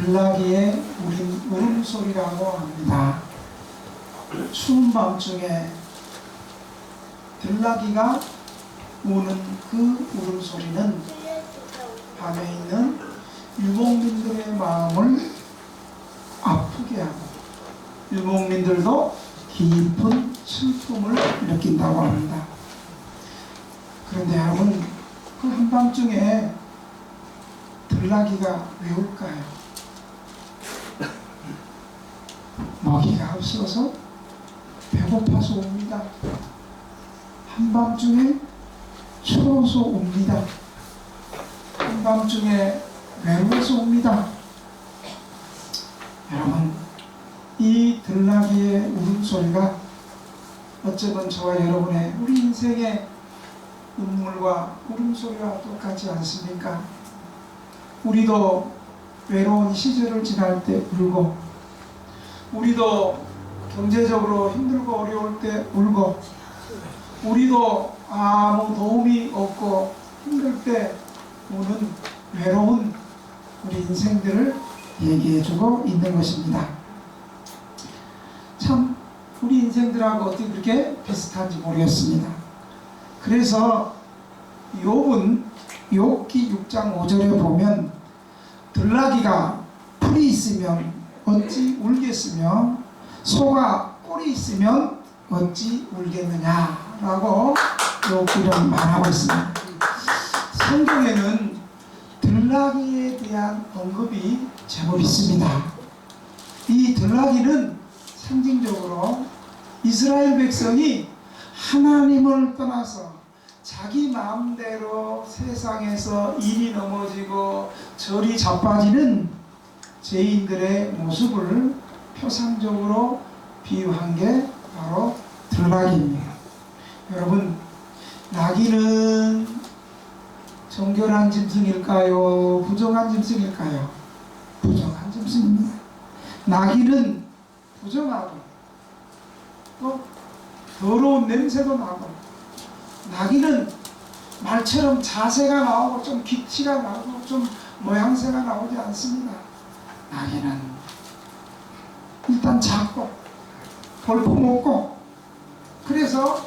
들나귀의 우린 울음소리라고 합니다. 추운 밤중에 들나귀가 우는 그 울음소리는 밤에 있는 유목민들의 마음을 아프게 하고 유목민들도 깊은 슬픔을 느낀다고 합니다. 그런데 여러분 그 한밤중에 들나귀가 왜 울까요? 먹이가 없어서 배고파서 옵니다. 한밤중에 추워서 옵니다. 한밤중에 외로워서 옵니다. 여러분, 이 들나귀의 울음소리가 어쩌면 저와 여러분의 우리 인생의 눈물과 울음소리와 똑같지 않습니까? 우리도 외로운 시절을 지날 때 울고, 우리도 경제적으로 힘들고 어려울 때 울고, 우리도 아무 도움이 없고 힘들 때 우는 외로운 우리 인생들을 얘기해주고 있는 것입니다. 참 우리 인생들하고 어떻게 그렇게 비슷한지 모르겠습니다. 그래서 욥은 욥기 6장 5절에 보면 들나귀가 풀이 있으면 어찌 울겠으며 소가 뿔이 있으면 어찌 울겠느냐라고 욥기는 말하고 있습니다. 성경에는 들나귀에 대한 언급이 제법 있습니다. 이 들나귀는 상징적으로 이스라엘 백성이 하나님을 떠나서 자기 마음대로 세상에서 일이 넘어지고 절이 자빠지는 죄인들의 모습을 표상적으로 비유한 게 바로 들나귀입니다. 여러분, 나귀는 정결한 짐승일까요? 부정한 짐승일까요? 부정한 짐승입니다. 나귀는 부정하고 또 더러운 냄새도 나고 나귀는 말처럼 자세가 나오고 좀 기치가 나고 좀 모양새가 나오지 않습니다. 나귀는 일단 작고 볼품없고 그래서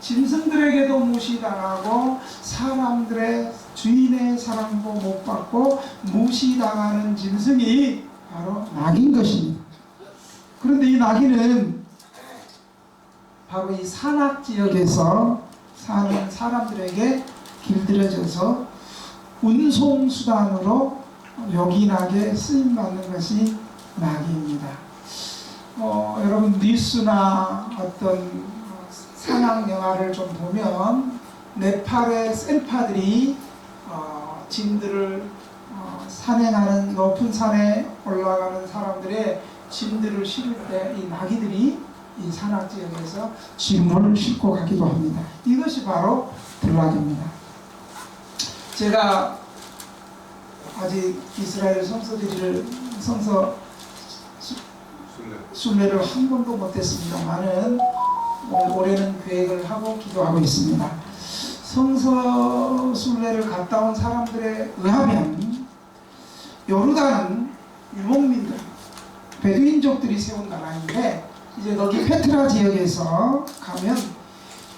짐승들에게도 무시당하고 사람들의 주인의 사랑도 못 받고 무시당하는 짐승이 바로 낙인 것입니다. 그런데 이 낙인은 바로 이 산악 지역에서 사는 사람들에게 길들여져서 운송수단으로 요긴하게 쓰임받는 것이 낙입니다. 어, 여러분 뉴스나 어떤 산악 영화를 좀 보면 네팔의 셀파들이 어, 짐들을 어, 산행하는 높은 산에 올라가는 사람들의 짐들을 실을 때 이 나귀들이 이 산악 지역에서 짐을 싣고 가기도 합니다. 이것이 바로 들락입니다. 제가 아직 이스라엘 성서들을 성서 순례를 한 번도 못했습니다만은 올해는 계획을 하고 기도하고 있습니다. 성서 순례를 갔다 온 사람들에 의하면 요르단은 유목민들, 베두인족들이 세운 나라인데 이제 거기 페트라 지역에서 가면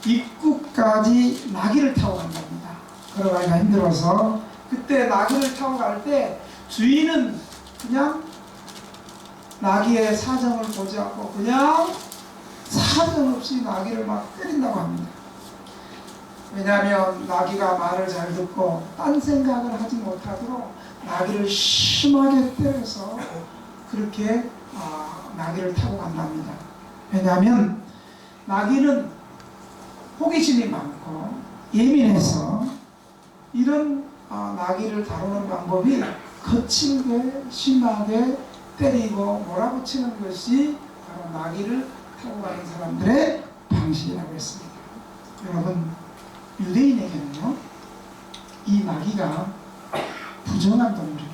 입구까지 나귀를 타고 간답니다. 걸어가기가 힘들어서 그때 나귀를 타고 갈 때 주인은 그냥 나귀의 사정을 보지 않고 그냥 사정없이 나귀를 막 때린다고 합니다. 왜냐하면 나귀가 말을 잘 듣고 딴 생각을 하지 못하도록 나귀를 심하게 때려서 그렇게 아, 나귀를 타고 간답니다. 왜냐하면 나귀는 호기심이 많고 예민해서 이런 아, 나귀를 다루는 방법이 거칠게 심하게 때리고 몰아붙이는 것이 바로 나귀를 타고 가는 사람들의 방식이라고 했습니다. 여러분 유대인에게는요 이 나귀가 부정한 동물입니다.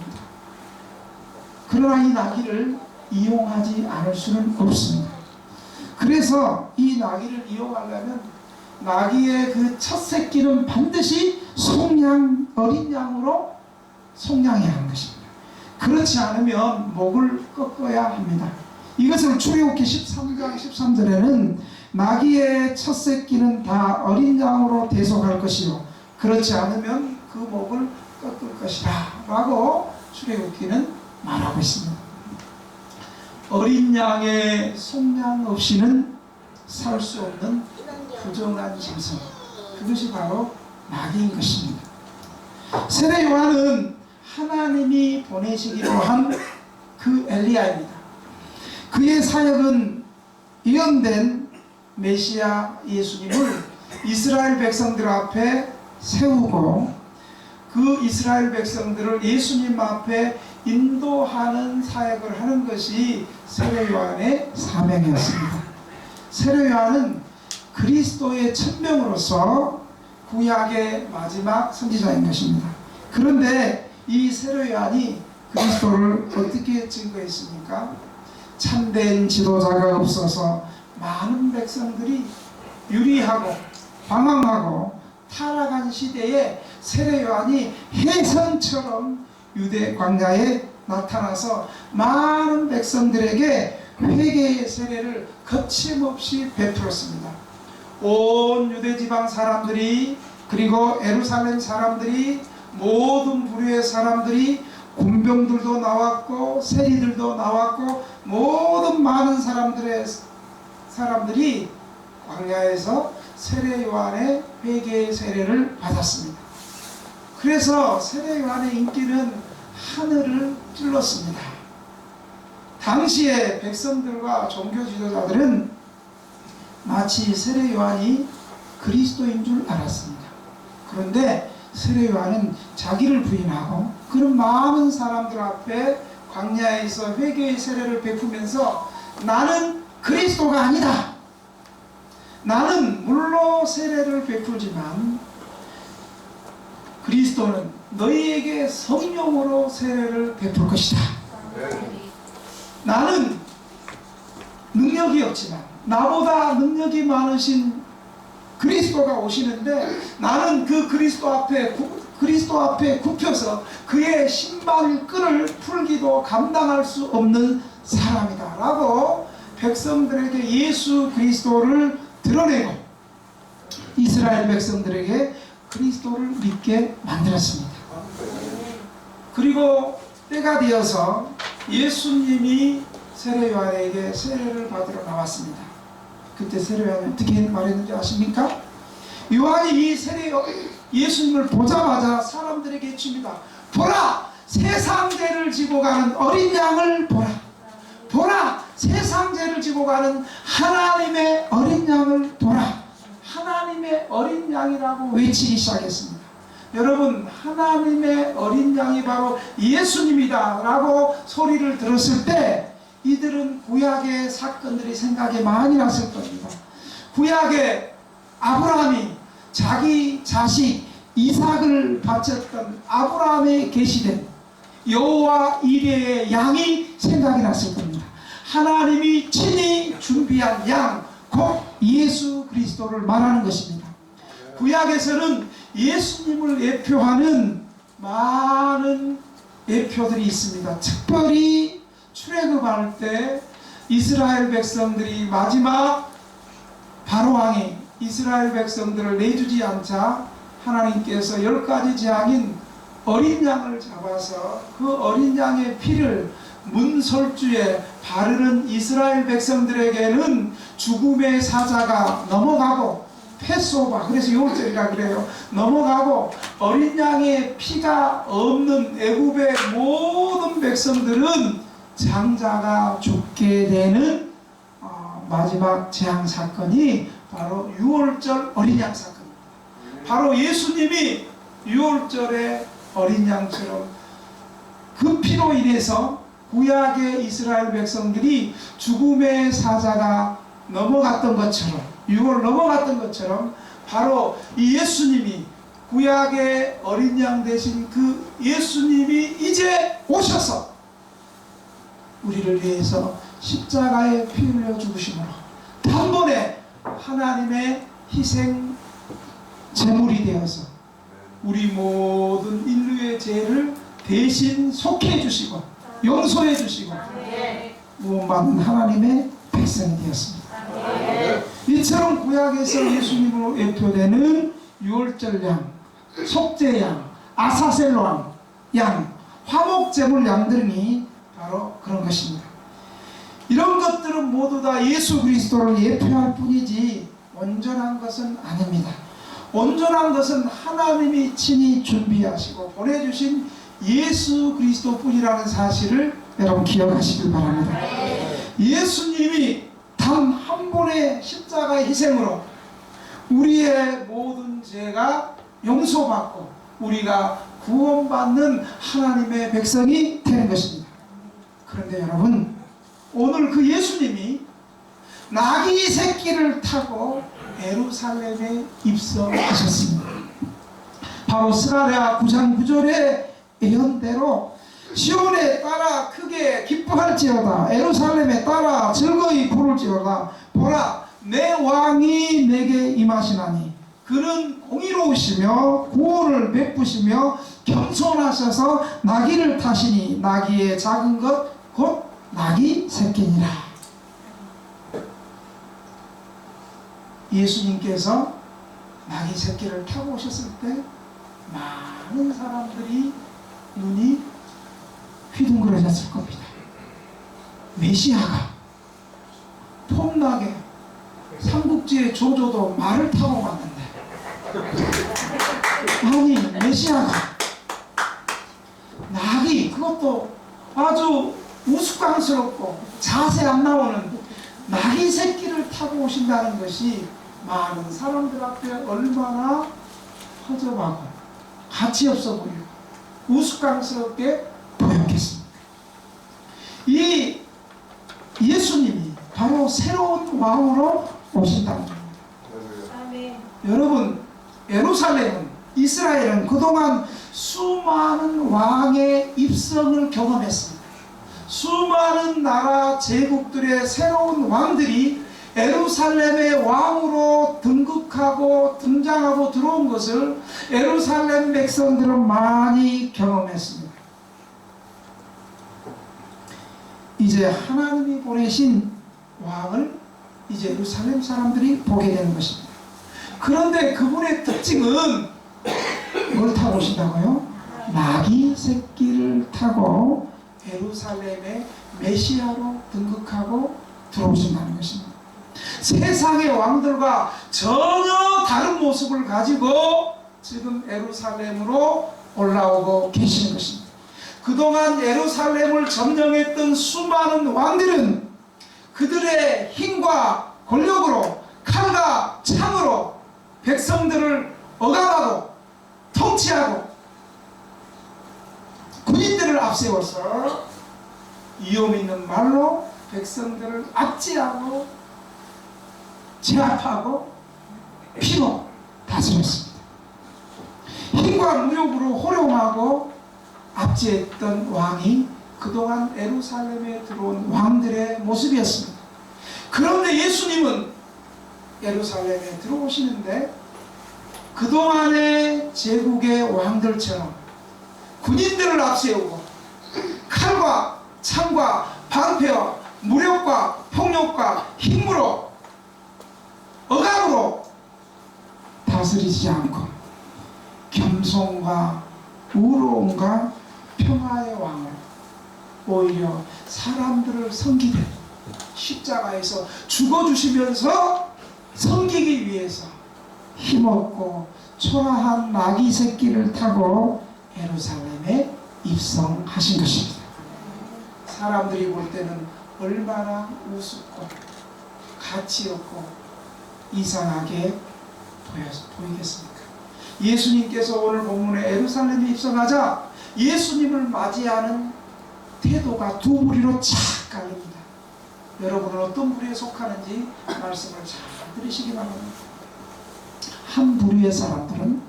그러나 이 나귀를 이용하지 않을 수는 없습니다. 그래서 이 나귀를 이용하려면 나귀의 그 첫 새끼는 반드시 송양 어린 양으로 송양해야 하는 것입니다. 그렇지 않으면 목을 꺾어야 합니다. 이것을 출애굽기 13장 13절에는 나귀의 첫 새끼는 다 어린 양으로 대속할 것이요 그렇지 않으면 그 목을 꺾을 것이다 라고 출애굽기는 말하고 있습니다. 어린 양의 속량 없이는 살 수 없는 부정한 짐승 그것이 바로 나귀인 것입니다. 세례 요한은 하나님이 보내시기로 한 그 엘리야입니다. 그의 사역은 예언된 메시아 예수님을 이스라엘 백성들 앞에 세우고 그 이스라엘 백성들을 예수님 앞에 인도하는 사역을 하는 것이 세례 요한의 사명이었습니다. 세례 요한은 그리스도의 천명으로서 구약의 마지막 선지자인 것입니다. 그런데 이 세례 요한이 그리스도를 어떻게 증거했습니까? 참된 지도자가 없어서 많은 백성들이 유리하고 방황하고 타락한 시대에 세례 요한이 해성처럼 유대 광야에 나타나서 많은 백성들에게 회개의 세례를 거침없이 베풀었습니다. 온 유대 지방 사람들이 그리고 에루살렘 사람들이 모든 부류의 사람들이 군병들도 나왔고 세리들도 나왔고 모든 많은 사람들의 사람들이 광야에서 세례 요한의 회개의 세례를 받았습니다. 그래서 세례 요한의 인기는 하늘을 찔렀습니다. 당시의 백성들과 종교 지도자들은 마치 세례 요한이 그리스도인 줄 알았습니다. 그런데 세례 요한은 자기를 부인하고 그런 많은 사람들 앞에 광야에서 회개의 세례를 베푸면서 나는 그리스도가 아니다. 나는 물로 세례를 베풀지만 그리스도는 너희에게 성령으로 세례를 베풀 것이다. 나는 능력이 없지만 나보다 능력이 많으신 그리스도가 오시는데 나는 그 그리스도 앞에 구, 그리스도 앞에 굽혀서 그의 신발 끈을 풀기도 감당할 수 없는 사람이다라고 백성들에게 예수 그리스도를 드러내고 이스라엘 백성들에게 그리스도를 믿게 만들었습니다. 그리고 때가 되어서 예수님이 세례 요한에게 세례를 받으러 나왔습니다. 그때 세례 요한이 어떻게 말했는지 아십니까? 요한이 이 세례 요- 예수님을 보자마자 사람들에게 칩니다. 보라! 세상 죄를 지고 가는 어린 양을 보라! 보라! 세상 죄를 지고 가는 하나님의 어린 양을 보라! 하나님의 어린 양이라고 외치기 시작했습니다. 여러분, 하나님의 어린 양이 바로 예수님이다 라고 소리를 들었을 때 이들은 구약의 사건들이 생각이 많이 났을 겁니다. 구약의 아브라함이 자기 자식 이삭을 바쳤던 아브라함에 계시된 여호와 이레의 양이 생각이 났을 겁니다. 하나님이 친히 준비한 양, 곧 예수 그리스도를 말하는 것입니다. 구약에서는 예수님을 예표하는 많은 예표들이 있습니다. 특별히 출애굽할 때 이스라엘 백성들이 마지막 바로왕이 이스라엘 백성들을 내주지 않자 하나님께서 열 가지 재앙인 어린 양을 잡아서 그 어린 양의 피를 문설주에 바르는 이스라엘 백성들에게는 죽음의 사자가 넘어가고 패소바 그래서 요절이라 그래요. 넘어가고 어린 양의 피가 없는 애굽의 모든 백성들은 장자가 죽게 되는 어, 마지막 재앙 사건이 바로 6월절 어린 양 사건입니다. 바로 예수님이 6월절의 어린 양처럼 그 피로 인해서 구약의 이스라엘 백성들이 죽음의 사자가 넘어갔던 것처럼 6월 넘어갔던 것처럼 바로 이 예수님이 구약의 어린 양 대신 그 예수님이 이제 오셔서 우리를 위해서 십자가에 피 흘려 죽으심으로 단번에 하나님의 희생 제물이 되어서 우리 모든 인류의 죄를 대신 속해 주시고 용서해 주시고 구원받는 하나님의 백성이 되었습니다. 이처럼 구약에서 예수님으로 외표되는 유월절 양, 속죄 양, 아사셀로 양, 화목 제물 양 등이 바로 그런 것입니다. 이런 것들은 모두 다 예수 그리스도를 예표할 뿐이지 온전한 것은 아닙니다. 온전한 것은 하나님이 친히 준비하시고 보내주신 예수 그리스도뿐이라는 사실을 여러분 기억하시길 바랍니다. 예수님이 단 한 번의 십자가의 희생으로 우리의 모든 죄가 용서받고 우리가 구원받는 하나님의 백성이 되는 것입니다. 그런데 여러분 오늘 그 예수님이 나귀 새끼를 타고 에루살렘에 입성하셨습니다. 바로 스가랴 9장 9절의 예언대로 시온에 따라 크게 기뻐할지어다 에루살렘에 따라 즐거이 부를지어다 보라 내 왕이 내게 임하시나니 그는 공의로우시며 구원을 베푸시며 겸손하셔서 나귀를 타시니 나귀의 작은 것 곧 나귀 새끼니라 예수님께서 나귀 새끼를 타고 오셨을 때 많은 사람들이 눈이 휘둥그레졌을 겁니다. 메시아가 폼나게 삼국지의 조조도 말을 타고 왔는데 아니 메시아가 낙이 그것도 아주 우스꽝스럽고 자세 안 나오는 낙이 새끼를 타고 오신다는 것이 많은 사람들 앞에 얼마나 허접하고 가치 없어 보이고 우스꽝스럽게 보였겠습니까? 이 예수님이 바로 새로운 왕으로 오신다는 겁니다. 여러분 예루살렘은 이스라엘은 그동안 수많은 왕의 입성을 경험했습니다. 수많은 나라 제국들의 새로운 왕들이 에루살렘의 왕으로 등극하고 등장하고 들어온 것을 에루살렘 백성들은 많이 경험했습니다. 이제 하나님이 보내신 왕을 이제 예루살렘 사람들이 보게 되는 것입니다. 그런데 그분의 특징은 뭘 타고 오신다고요? 나귀 새끼를 타고 예루살렘의 메시아로 등극하고 들어오신다는 것입니다. 세상의 왕들과 전혀 다른 모습을 가지고 지금 예루살렘으로 올라오고 계시는 것입니다. 그동안 예루살렘을 점령했던 수많은 왕들은 그들의 힘과 권력으로 칼과 창으로 백성들을 억압하고 통치하고 군인들을 앞세워서 위험 있는 말로 백성들을 압제하고 제압하고 피로 다스렸습니다. 힘과 무력으로 호령하고 압제했던 왕이 그동안 에루살렘에 들어온 왕들의 모습이었습니다. 그런데 예수님은 예루살렘에 들어오시는데 그동안의 제국의 왕들처럼 군인들을 앞세우고 칼과 창과 방패와 무력과 폭력과 힘으로 억압으로 다스리지 않고 겸손과 우로움과 평화의 왕을 오히려 사람들을 섬기듯 십자가에서 죽어주시면서 섬기기 위해서 힘없고 초라한 나귀 새끼를 타고 예루살렘에 입성하신 것입니다. 사람들이 볼 때는 얼마나 우습고 가치 없고 이상하게 보이겠습니까? 예수님께서 오늘 본문에 예루살렘에 입성하자 예수님을 맞이하는 태도가 두 부리로 착 갈립니다. 여러분은 어떤 부류에 속하는지 말씀을 잘 들으시기 바랍니다. 한 부류의 사람들은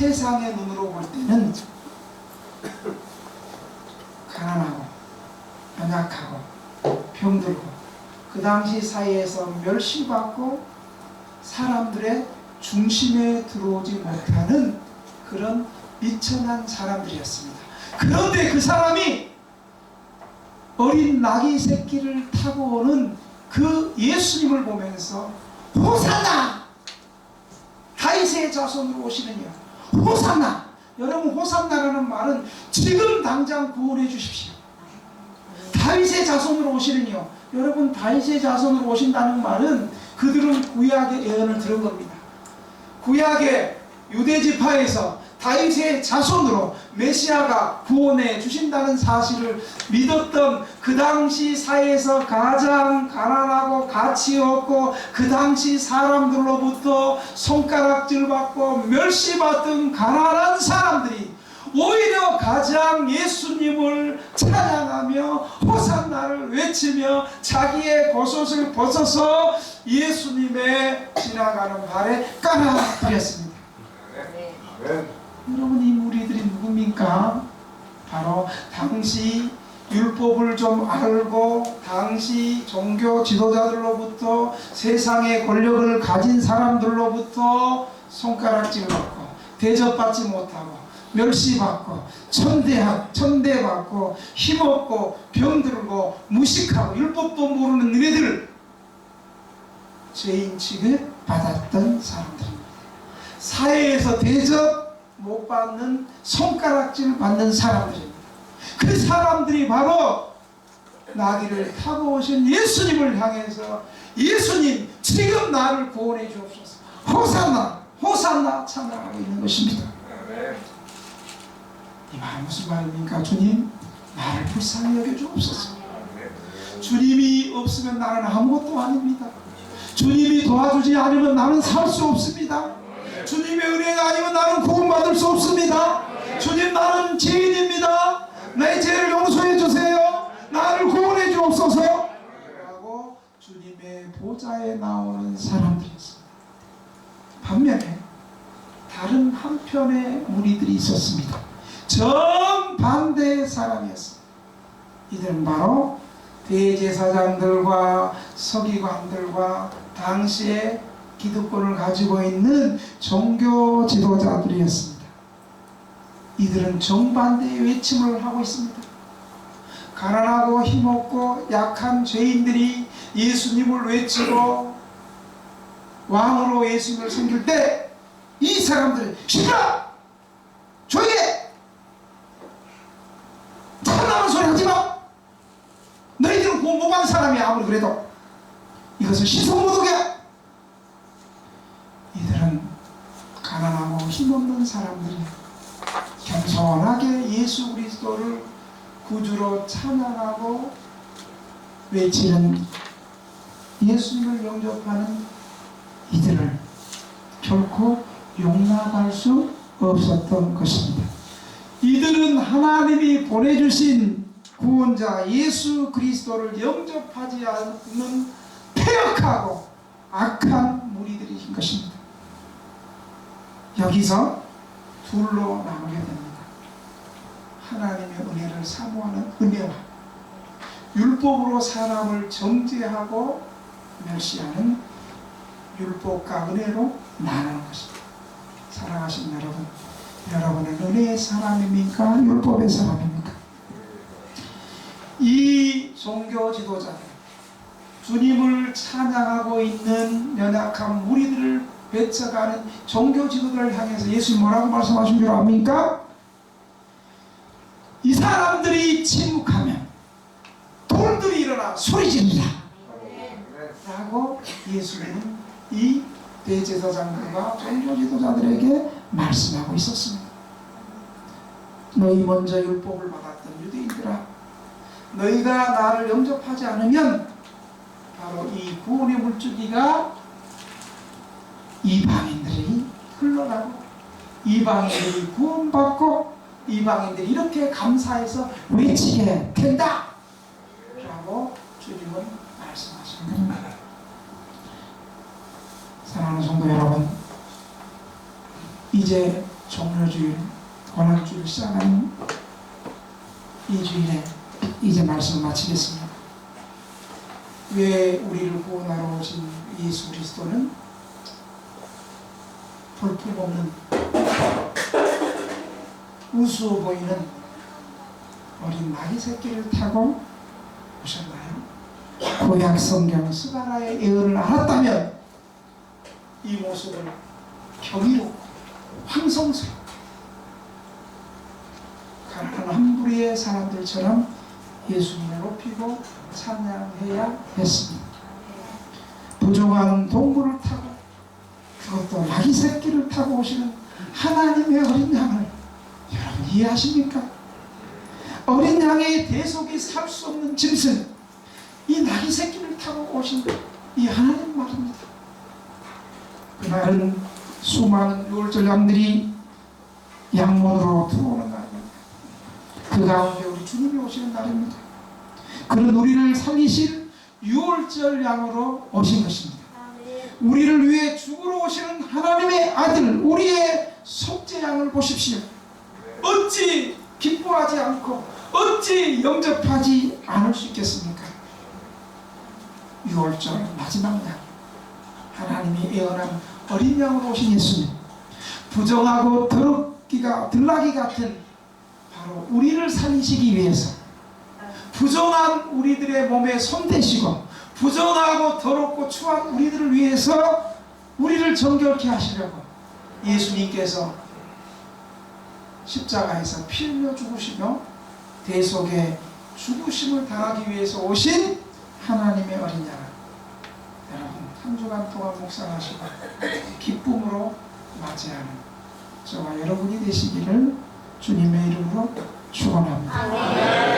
세상의 눈으로 볼 때는 가난하고 연약하고 병들고 그 당시 사회에서 멸시받고 사람들의 중심에 들어오지 못하는 그런 미천한 사람들이었습니다. 그런데 그 사람이 어린 나귀 새끼를 타고 오는 그 예수님을 보면서 호산나 다윗의 자손으로 오시느냐 호산나. 여러분 호산나라는 말은 지금 당장 구원해 주십시오. 다윗의 자손으로 오시느냐 여러분 다윗의 자손으로 오신다는 말은 그들은 구약의 예언을 들은 겁니다. 구약의 유대 지파에서 다윗의 자손으로 메시아가 구원해 주신다는 사실을 믿었던 그 당시 사회에서 가장 가난하고 가치 없고 그 당시 사람들로부터 손가락질 받고 멸시받던 가난한 사람들이 오히려 가장 예수님을 찬양하며 호산나를 외치며 자기의 겉옷을 벗어서 예수님의 지나가는 발에 깔아드렸습니다. 여러분 이 무리들이 누굽니까? 바로 당시 율법을 좀 알고 당시 종교 지도자들로부터 세상의 권력을 가진 사람들로부터 손가락질 받고 대접받지 못하고 멸시받고 천대하, 천대받고 힘없고 병들고 무식하고 율법도 모르는 너희들 죄인 취급 받았던 사람들입니다. 사회에서 대접 못 받는 손가락질 받는 사람들입니다. 그 사람들이 바로 나귀를 타고 오신 예수님을 향해서 예수님 지금 나를 구원해 주옵소서 호산나 호산나 찬양하고 있는 것입니다. 이말 무슨 말입니까 주님 나를 불쌍히 여겨 주옵소서 주님이 없으면 나는 아무것도 아닙니다. 주님이 도와주지 않으면 나는 살 수 없습니다. 주님의 은혜가 아니면 나는 구원받을 수 없습니다. 주님 나는 죄인입니다. 내 죄를 용서해 주세요. 나를 구원해 주옵소서. 라고 주님의 보좌에 나오는 사람들이었습니다. 반면에 다른 한편의 무리들이 있었습니다. 정반대의 사람이었습니다. 이들은 바로 대제사장들과 서기관들과 당시에 기득권을 가지고 있는 종교 지도자들이었습니다. 이들은 정반대의 외침을 하고 있습니다. 가난하고 힘없고 약한 죄인들이 예수님을 외치고 왕으로 예수님을 섬길 때 이 사람들은 시끄러! 조용히 해! 참나는 소리 하지 마! 너희들은 받은 사람이야 아무리 그래도 이것은 시성모독이야 이들은 가난하고 힘없는 사람들이 겸손하게 예수 그리스도를 구주로 찬양하고 외치는 예수님을 영접하는 이들을 결코 용납할 수 없었던 것입니다. 이들은 하나님이 보내주신 구원자 예수 그리스도를 영접하지 않는 폐역하고 악한 무리들이신 것입니다. 여기서 둘로 나누게 됩니다. 하나님의 은혜를 사모하는 은혜와 율법으로 사람을 정죄하고 멸시하는 율법과 은혜로 나누는 것입니다. 사랑하신 여러분, 여러분은 은혜의 사람입니까? 율법의 사람입니까? 이 종교 지도자들, 주님을 찬양하고 있는 연약한 무리들을 배쳐가는 종교 지도자를 향해서 예수님 뭐라고 말씀하신 줄 압니까? 이 사람들이 침묵하면 돌들이 일어나 소리집니다. 라고 예수님은 이 대제사장들과 종교 지도자들에게 말씀하고 있었습니다. 너희 먼저 율법을 받았던 유대인들아 너희가 나를 영접하지 않으면 바로 이 구원의 물줄기가 이방인들이 흘러가고 이방인들이 구원받고 이방인들이 이렇게 감사해서 외치게 된다! 라고 주님은 말씀하십니다. 사랑하는 성도 여러분 이제 종료주일 고난주일 시작하는 이 주일에 이제 말씀을 마치겠습니다. 왜 우리를 구원하러 오신 예수 그리스도는 볼품 없는 우스워 보이는 어린 나귀 새끼를 타고 오셨나요? 구약 성경 스바라의 예언을 알았다면 이 모습을 경이롭고 황성스럽고 가난한 한 무리의 사람들처럼 예수님을 높이고 찬양해야 했습니다. 부족한 동물을 타고 그것도 나귀 새끼를 타고 오시는 하나님의 어린 양을 여러분 이해하십니까? 어린 양의 대속이 살 수 없는 짐승 이 나귀 새끼를 타고 오신 이 하나님 말입니다. 그날은 수많은 유월절 양들이 양문으로 들어오는 날입니다. 그 가운데 우리 주님이 오시는 날입니다. 그는 우리를 살리실 유월절 양으로 오신 것입니다. 우리를 위해 죽으러 오시는 하나님의 아들, 우리의 속죄 양을 보십시오. 어찌 기뻐하지 않고 어찌 영접하지 않을 수 있겠습니까? 6월절 마지막 날 하나님이 예언한 어린 양으로 오신 예수님 부정하고 더럽기가 들나기 같은 바로 우리를 살리시기 위해서 부정한 우리들의 몸에 손대시고 부정하고 더럽고 추한 우리들을 위해서 우리를 정결케 하시려고 예수님께서 십자가에서 피 흘려 죽으시며 대속의 죽으심을 당하기 위해서 오신 하나님의 어린 양 여러분 한 주간 동안 묵상하시고 기쁨으로 맞이하는 저와 여러분이 되시기를 주님의 이름으로 축원합니다.